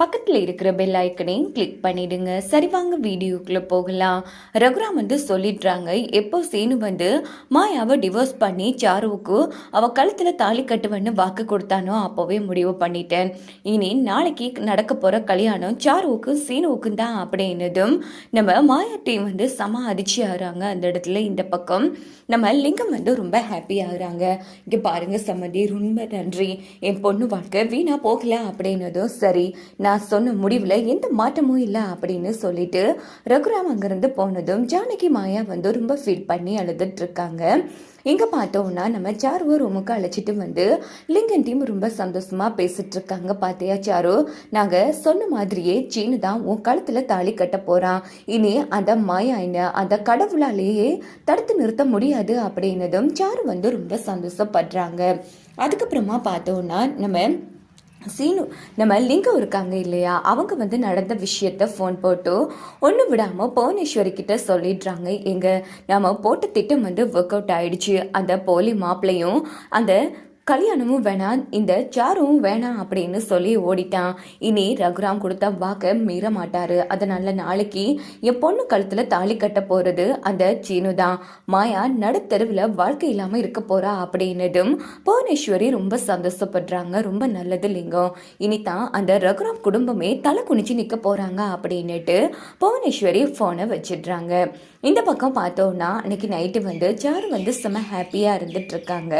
பக்கத்தில் இருக்கிற பெல் ஐக்கனையும் கிளிக் பண்ணிடுங்க. சரி வாங்க வீடியோக்குள்ளே போகலாம். ரகுராம் வந்து சொல்லிடுறாங்க எப்போ சீனு வந்து மாயாவை டிவோர்ஸ் பண்ணி சாருவுக்கு அவள் கழுத்தில் தாலி கட்டுவன்னு வாக்கு கொடுத்தானோ அப்போவே முடிவு பண்ணிட்டேன். இனி நாளைக்கு நடக்க போகிற கல்யாணம் சாருவுக்கும் சீனுவுக்கும் தான் அப்படின்னதும் நம்ம மாயா டீம் வந்து செம அதிர்ச்சி ஆகிறாங்க அந்த இடத்துல இந்த பக்கம். நம்ம லிங்கம் வந்து ரொம்ப ஹாப்பி ஆகுறாங்க. இங்கே பாருங்கள் சம்மதி ரொம்ப நன்றி. என் பொண்ணு வாழ்க்கை வீணாக போகல அப்படின்னதும் சரி. நான் சொன்ன முடிவில் எந்த மாற்றமும் இல்லை அப்படின்னு சொல்லிட்டு ரகுராம் அங்கேருந்து போனதும் ஜானகி மாயா வந்து ரொம்ப ஃபீல் பண்ணி அழுதுட்டு இருக்காங்க இங்கே பார்த்தோம்னா நம்ம சாருவை ரூமுக்கு அழைச்சிட்டு வந்து லிங்கன் டீம் ரொம்ப சந்தோஷமாக பேசிட்டு இருக்காங்க பார்த்தியா சாரு? நாங்கள் சொன்ன மாதிரியே சீனு தான் உன் கழுத்தில் தாலி கட்ட போகிறான் இனி அந்த மாயா என்ன அந்த கடவுளாலேயே தடுத்து நிறுத்த முடியாது அப்படின்னதும் சாரு வந்து ரொம்ப சந்தோஷப்படுறாங்க. அதுக்கப்புறமா பார்த்தோம்னா நம்ம சீனு நம்ம லிங்கம் இருக்காங்க இல்லையா? அவங்க வந்து நடந்த விஷயத்த ஃபோன் போட்டு ஒன்று விடாமல் புவனேஸ்வரி கிட்ட சொல்லிடுறாங்க. எங்கள் நம்ம போட்ட திட்டம் வந்து ஒர்க் அவுட் ஆயிடுச்சு. அந்த போலி மாப்பிளையும் அந்த கல்யாணமும் வேணாம் இந்த சாரும் வேணாம் அப்படின்னு சொல்லி ஓடிட்டான். இனி ரகுராம் கொடுத்த வாக்க மீற மாட்டாரு அதனால நாளைக்கு என் பொண்ணு கழுத்துல தாலி கட்ட போறது அந்த சீனு தான் மாயா நடுத்தெருவில் வாழ்க்கை இல்லாம இருக்க போறா அப்படின்னதும் புவனேஸ்வரி ரொம்ப சந்தோஷப்படுறாங்க. ரொம்ப நல்லது லிங்கம். இனி தான் அந்த ரகுராம் குடும்பமே தலை குனிச்சு நிக்க போறாங்க அப்படின்னுட்டு புவனேஸ்வரி போனை வச்சிடுறாங்க. இந்த பக்கம் பார்த்தோம்னா அன்றைக்கி நைட்டு வந்து சாரு வந்து செம ஹாப்பியாக இருந்துகிட்ருக்காங்க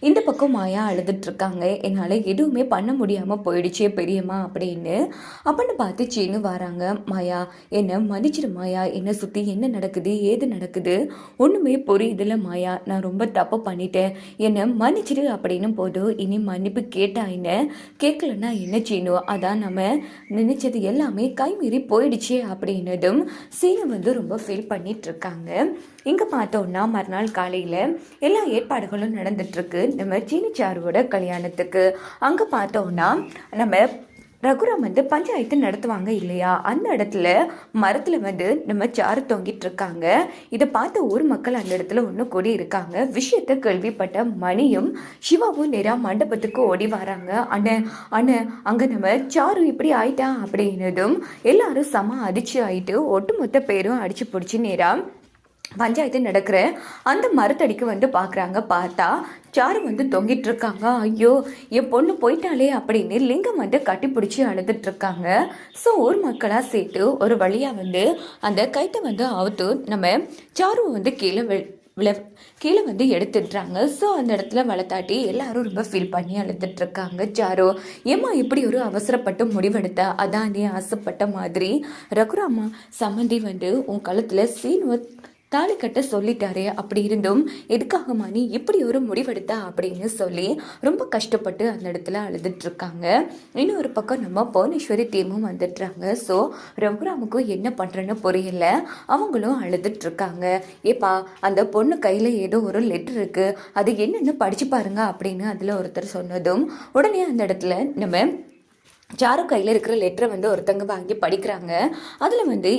இந்த பக்கம் மாயா அழுதுட்ருக்காங்க என்னால் எதுவுமே பண்ண முடியாமல் போயிடுச்சே பெரியம்மா அப்படின்னு. அப்படின்னு பார்த்து சீனு வராங்க. மாயா என்னை மதிச்சிரு மாயா. என்னை சுற்றி என்ன நடக்குது? ஏது நடக்குது? ஒன்றுமே புரியுதுல மாயா. நான் ரொம்ப தப்பு பண்ணிட்டேன். என்னை மன்னிச்சிடு அப்படின்னு போதும் இனி மன்னிப்பு கேட்டா என்ன? கேட்கலன்னா என்ன சீனு? அதான் நம்ம நினைச்சது எல்லாமே கைமீறி போயிடுச்சே அப்படின்னதும் சீனு வந்து ரொம்ப ஃபீல் பண்ணிட்டு இருக்காங்க இங்கே பார்த்தோம்னா மறுநாள் காலையில் எல்லா ஏற்பாடுகளும் நடந்துட்டுருக்கு. நம்ம சீனிச்சாருவோட கல்யாணத்துக்கு. அங்கே பார்த்தோம்னா நம்ம ரகுராம் வந்து பஞ்சாயத்து நடத்துவாங்க இல்லையா? அந்த இடத்துல மரத்தில் வந்து நம்ம சாறு தொங்கிட்டு இருக்காங்க. இதை பார்த்த ஊர் மக்கள் அந்த இடத்துல ஒன்று கூடி இருக்காங்க. விஷயத்த கேள்விப்பட்ட மணியும் சிவாவும் நேராக மண்டபத்துக்கு ஓடி வராங்க. அண்ணே அண்ணே அங்கே நம்ம சாரு இப்படி ஆயிட்டா அப்படின்னதும் எல்லாரும் செம அடிச்சு ஆயிட்டு ஒட்டுமொத்த பேரும் அடிச்சு பிடிச்சி நேராக பஞ்சாயத்து நடக்கிற அந்த மரத்தடிக்கு வந்து பார்க்குறாங்க பார்த்தா சாரு வந்து தொங்கிட்டு இருக்காங்க ஐயோ என் பொண்ணு போயிட்டாலே அப்படின்னு லிங்கம் வந்து கட்டிப்பிடிச்சி அழுதுட்டு இருக்காங்க ஸோ ஊர் மக்களாக சேர்த்து ஒரு வழியாக வந்து அந்த கைத்தை வந்து அவுத்து நம்ம சாருவை வந்து கீழே வி விழ கீழே வந்து எடுத்துடுறாங்க. ஸோ அந்த இடத்துல வளர்த்தாட்டி எல்லாரும் ரொம்ப ஃபீல் பண்ணி அழுதுட்டு இருக்காங்க சாரு. ஏம்மா இப்படி ஒரு அவசரப்பட்டு முடிவெடுத்த? அதான் நீ ஆசைப்பட்ட மாதிரி. ரகுராமா சம்மந்தி வந்து உன் கழுத்தில் சீனுவ தாலி கட்ட சொல்லிட்டாரு அப்படி இருந்தும் எதுக்காகமா நீ இப்படி ஒரு முடிவெடுத்த? அப்படின்னு சொல்லி ரொம்ப கஷ்டப்பட்டு அந்த இடத்துல அழுதுட்டு இருக்காங்க இன்னொரு பக்கம் நம்ம புவனேஸ்வரி டீமும் வந்துடுறாங்க ஸோ ரகுராமுக்கும் என்ன பண்ணுறேன்னு புரியல. அவங்களும் அழுதுட்டு இருக்காங்க ஏப்பா அந்த பொண்ணு கையில் ஏதோ ஒரு லெட்டர் இருக்குது அது என்னென்னு படிச்சு பாருங்க. அப்படின்னு அதில் ஒருத்தர் சொன்னதும் உடனே அந்த இடத்துல நம்ம சாரு கையில் இருக்கிற லெட்டரை வந்து ஒருத்தங்க வாங்கி படிக்கிறாங்க. அதில் வந்து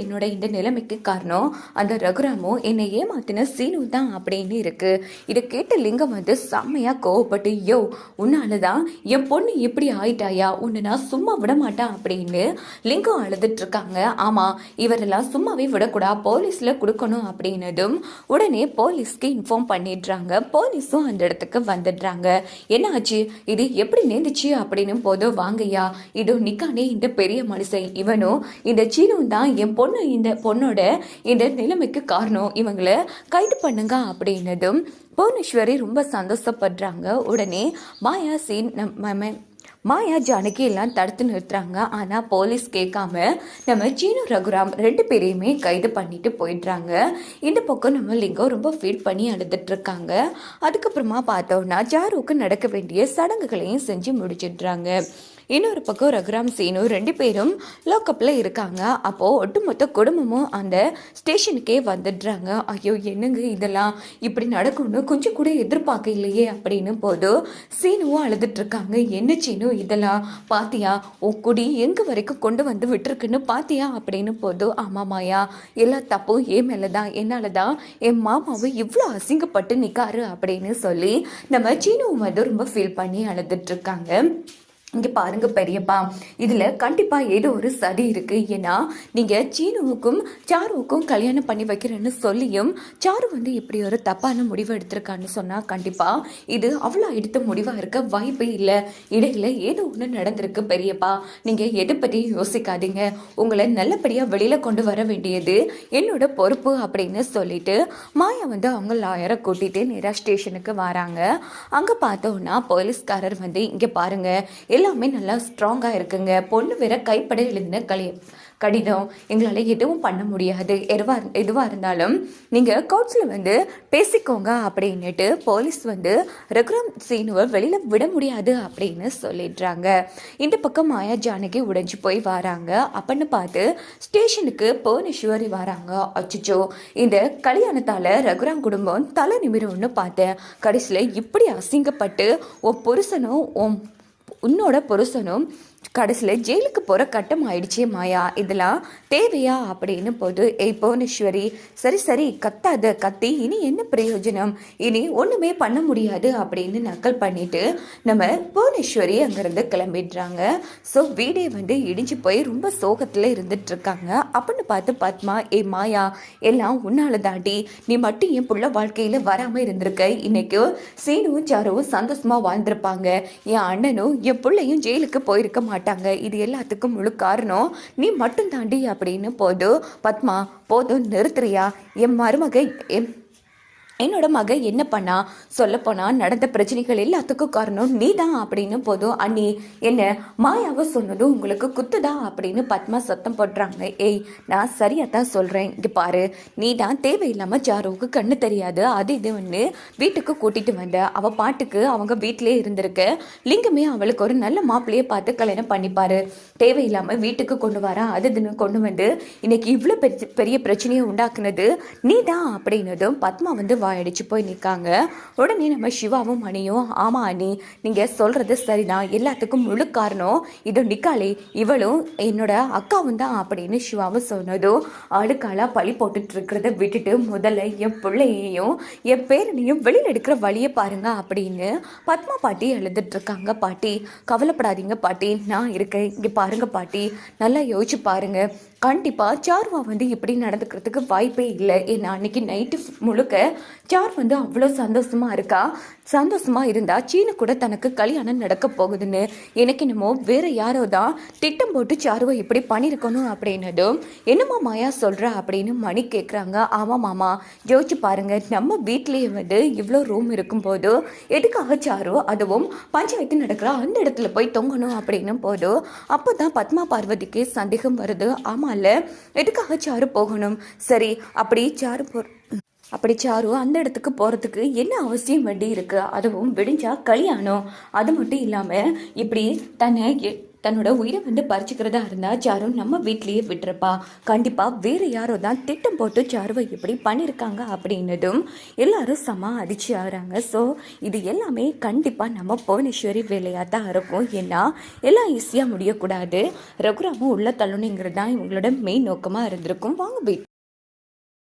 என்னோட இந்த நிலைமைக்கு காரணம் அந்த ரகுராமும் என்னை ஏமாத்தின சீனு தான் அப்படின்னு இருக்குது இதை கேட்ட லிங்கம் வந்து செம்மையாக கோவப்பட்டு யோ உன்னால தான் என் பொண்ணு இப்படி ஆயிட்டாயா? உன்னை நான் சும்மா விட மாட்டேன் அப்படின்னு லிங்கம் அழுதுட்ருக்காங்க ஆமாம் இவரெல்லாம் சும்மாவே விடக்கூடா போலீஸில் கொடுக்கணும் அப்படின்னதும் உடனே போலீஸ்க்கு இன்ஃபார்ம் பண்ணிடுறாங்க. போலீஸும் அந்த இடத்துக்கு வந்துடுறாங்க. என்ன ஆச்சு இது எப்படி நேர்ந்துச்சு? அப்படின்னு போதும் வாங்கய்யா பாத்தியா இதோ நிக்கானே இந்த பெரிய மனுஷன். இவனும் இந்த சீனும் தான் என் பொண்ணு இந்த பொண்ணோட இந்த நிலைமைக்கு காரணம். இவங்களை கைது பண்ணுங்க அப்படின்னதும் புவனேஸ்வரி ரொம்ப சந்தோஷப்படுறாங்க. உடனே மாயா சீன் நம்ம மாயா ஜானகி எல்லாம் தடுத்து நிறுத்துறாங்க. ஆனால் போலீஸ் கேட்காம நம்ம சீனு ரகுராம் ரெண்டு பேரையுமே கைது பண்ணிட்டு போயிடுறாங்க. இந்த பக்கம் நம்ம லிங்கம் ரொம்ப ஃபீல் பண்ணி அழுதுட்டுருக்காங்க அதுக்கப்புறமா பார்த்தோம்னா ஜாருக்கு நடக்க வேண்டிய சடங்குகளையும் செஞ்சு முடிச்சிடுறாங்க. இன்னொரு பக்கம் ரகுராம் சீனு ரெண்டு பேரும் லோக்கப்பில் இருக்காங்க. அப்போது ஒட்டுமொத்த குடும்பமும் அந்த ஸ்டேஷனுக்கே வந்துடுறாங்க. ஐயோ என்னங்க இதெல்லாம்? இப்படி நடக்கும்னு கொஞ்சம் கூட எதிர்பார்க்க இல்லையே அப்படின்னு போது சீனுவும் அழுதுட்ருக்காங்க என்ன சீனு இதெல்லாம்? பாத்தியா? உன் குடி எங்கே வரைக்கும் கொண்டு வந்து விட்டுருக்குன்னு பாத்தியா? அப்படின்னு போது ஆமாம் மாயா எல்லா தப்பும் என் மேலே தான் என்னால் தான் என் மாமாவும் இவ்வளோ அசிங்கப்பட்டு நிற்காரு அப்படின்னு சொல்லி நம்ம சீனுவும் வந்து ரொம்ப ஃபீல் பண்ணி அழுதுட்ருக்காங்க இங்கே பாருங்க பெரியப்பா. இதில் கண்டிப்பாக ஏதோ ஒரு சதி இருக்குது ஏன்னா நீங்கள் சீனுவுக்கும் சாருவுக்கும் கல்யாணம் பண்ணி வைக்கிறேன்னு சொல்லியும் சாரு வந்து இப்படி ஒரு தப்பான முடிவு எடுத்திருக்கான்னு சொன்னால் கண்டிப்பாக இது அவ்வளோ எடுத்த முடிவாக இருக்க வாய்ப்பே இல்லை. இடையில் ஏதோ ஒன்று நடந்திருக்கு பெரியப்பா. நீங்கள் எதை பற்றியும் யோசிக்காதீங்க. உங்களை நல்லபடியாக வெளியில் கொண்டு வர வேண்டியது என்னோட பொறுப்பு அப்படின்னு சொல்லிட்டு மாயா வந்து அவங்க லாயரை கூட்டிகிட்டு நேராக ஸ்டேஷனுக்கு வராங்க. அங்கே பார்த்தோன்னா போலீஸ்காரர் வந்து இங்கே பாருங்கள் எல்லா எல்லாமே நல்லா ஸ்ட்ராங்காக இருக்குங்க. பொண்ணு வேற கைப்பட எழுதின களி கடிதம் எங்களால் எதுவும் பண்ண முடியாது. எதுவாக எதுவாக இருந்தாலும் நீங்கள் கோர்ட்ஸில் வந்து பேசிக்கோங்க அப்படின்னுட்டு போலீஸ் வந்து ரகுராம் சீனுவை வெளியில் விட முடியாது அப்படின்னு சொல்லிடுறாங்க. இந்த பக்கம் மாயா ஜானகி உடைஞ்சு போய் வராங்க. அப்படின்னு பார்த்து ஸ்டேஷனுக்கு புவனேஸ்வரி வராங்க. அச்சுச்சோ இந்த கல்யாணத்தால் ரகுராம் குடும்பம் தலை நிமிரம்னு பார்த்தேன். கடைசியில் இப்படி அசிங்கப்பட்டு உன் புருஷனும் உன் உன்னோட புருஷனும் கடைசியில் ஜெயிலுக்கு போகிற கட்டம் ஆயிடுச்சே மாயா. இதெல்லாம் தேவையா அப்படின்னு போது ஏய் புவனேஸ்வரி சரி சரி கத்தாத. கத்தி இனி என்ன பிரயோஜனம்? இனி ஒன்றுமே பண்ண முடியாது அப்படின்னு நக்கல் பண்ணிட்டு நம்ம புவனேஸ்வரி அங்கேருந்து கிளம்பிடுறாங்க. ஸோ வீடே வந்து இடிஞ்சு போய் ரொம்ப சோகத்தில் இருந்துட்டுருக்காங்க. அப்படின்னு பார்த்து பத்மா ஏ மாயா எல்லாம் உன்னால தாண்டி. நீ மட்டும் என் புள்ள வாழ்க்கையில் வராமல் இருந்திருக்க. இன்னைக்கு சீனுவும் சாருவும் சந்தோஷமாக வாழ்ந்திருப்பாங்க. என் அண்ணனும் என் பிள்ளையும் ஜெயிலுக்கு போயிருக்க மாட்டாங்க. இது எல்லாத்துக்கும் முழு காரணம் நீ மட்டும் தாண்டி அப்படின்னு போதும் பத்மா போதும் நிறுத்துறியா? என் மருமக என் என்னோட மக என்ன பண்ணா சொல்லப்போனா நடந்த பிரச்சனைகள் எல்லாத்துக்கும் காரணம் நீ தான் அப்படின்னு போதும். அண்ணி என்ன மாயாவை சொன்னதும் உங்களுக்கு குத்துதா அப்படின்னு பத்மா சத்தம் போடுறாங்க. ஏய் நான் சரியாக தான் சொல்கிறேன் இங்கே பாரு நீ தான் தேவையில்லாமல் ஜாரோவுக்கு கண்ணு தெரியாது. அது இது ஒன்று வீட்டுக்கு கூட்டிட்டு வந்த. அவள் பாட்டுக்கு அவங்க வீட்டிலே இருந்திருக்க. லிங்கமே அவளுக்கு ஒரு நல்ல மாப்பிள்ளையை பார்த்து கல்யாணம் பண்ணிப்பாரு. தேவையில்லாமல் வீட்டுக்கு கொண்டு வர அது இதுன்னு கொண்டு வந்து இன்னைக்கு இவ்வளோ பெரிய பெரிய பிரச்சனையை உண்டாக்குனது நீ தான் அப்படின்னதும் பத்மா வந்து அடிச்சு போய் நிற்காங்க உடனே நம்ம சிவாவும் மணியும் ஆமாம் அண்ணி நீங்கள் சொல்கிறது சரிதான். எல்லாத்துக்கும் முழு காரணம் இது நிக்காளே இவளும் என்னோட அக்காவும் தான் அப்படின்னு சிவாவும் சொன்னதும் ஆளுக்காலாக பழி போட்டுட்டு இருக்கிறத விட்டுட்டு முதல்ல என் பிள்ளையையும் என் பேரனையும் வெளியில் எடுக்கிற வழியை பாருங்க அப்படின்னு பத்மா பாட்டி எழுதிட்டுருக்காங்க பாட்டி. கவலைப்படாதீங்க பாட்டி நான் இருக்கேன். இங்கே பாருங்கள் பாட்டி. நல்லா யோசிச்சு பாருங்கள் கண்டிப்பாக சார்வா வந்து இப்படி நடந்துக்கிறதுக்கு வாய்ப்பே இல்லை. ஏன்னா அன்னைக்கு நைட்டு முழுக்க சார் வந்து அவ்வளோ சந்தோஷமாக இருக்கா? சந்தோஷமாக இருந்தா சீனு கூட தனக்கு கல்யாணம் நடக்க போகுதுன்னு எனக்கு என்னமோ வேற யாரோ தான் திட்டம் போட்டு சாருவை இப்படி பண்ணியிருக்கணும் அப்படின்னதும் என்னமோ மாயா சொல்கிற அப்படின்னு மணி கேட்குறாங்க ஆமாம் மாமா யோசிச்சு பாருங்க நம்ம வீட்லேயே வந்து இவ்வளோ ரூம் இருக்கும்போது எதுக்காக சாரு அதுவும் பஞ்சாயத்து நடக்கிற அந்த இடத்துல போய் தொங்கணும் அப்படின்னும் போது அப்போ தான் பத்மா பார்வதிக்கு சந்தேகம் வருது. ஆமாம்ல எதுக்காக சாரு போகணும்? சரி அப்படி சாரு போ அப்படி சாரு அந்த இடத்துக்கு போகிறதுக்கு என்ன அவசியம் வேண்டி இருக்கு? அதுவும் விடிஞ்சா கல்யாணம். அது மட்டும் இல்லாமல் இப்படி தன்னை எ- தன்னோட உயிரை வந்து பறிச்சுக்கிறதா இருந்தால் சாரு நம்ம வீட்லேயே விட்டுருப்பா. கண்டிப்பாக வேறு யாரோ தான் திட்டம் போட்டு சாருவை இப்படி பண்ணியிருக்காங்க அப்படின்னதும் எல்லாரும் சமா அதிர்ச்சி ஆகிறாங்க. ஸோ இது எல்லாமே கண்டிப்பாக நம்ம புவனேஸ்வரி வேலையாக தான் இருக்கும். ஏன்னா எல்லாம் ஈஸியாக முடியக்கூடாது. ரகுராமும் உள்ள தள்ளணுங்கிறது தான் இவங்களோட மெயின் நோக்கமாக இருந்திருக்கும். வாங்க வீட்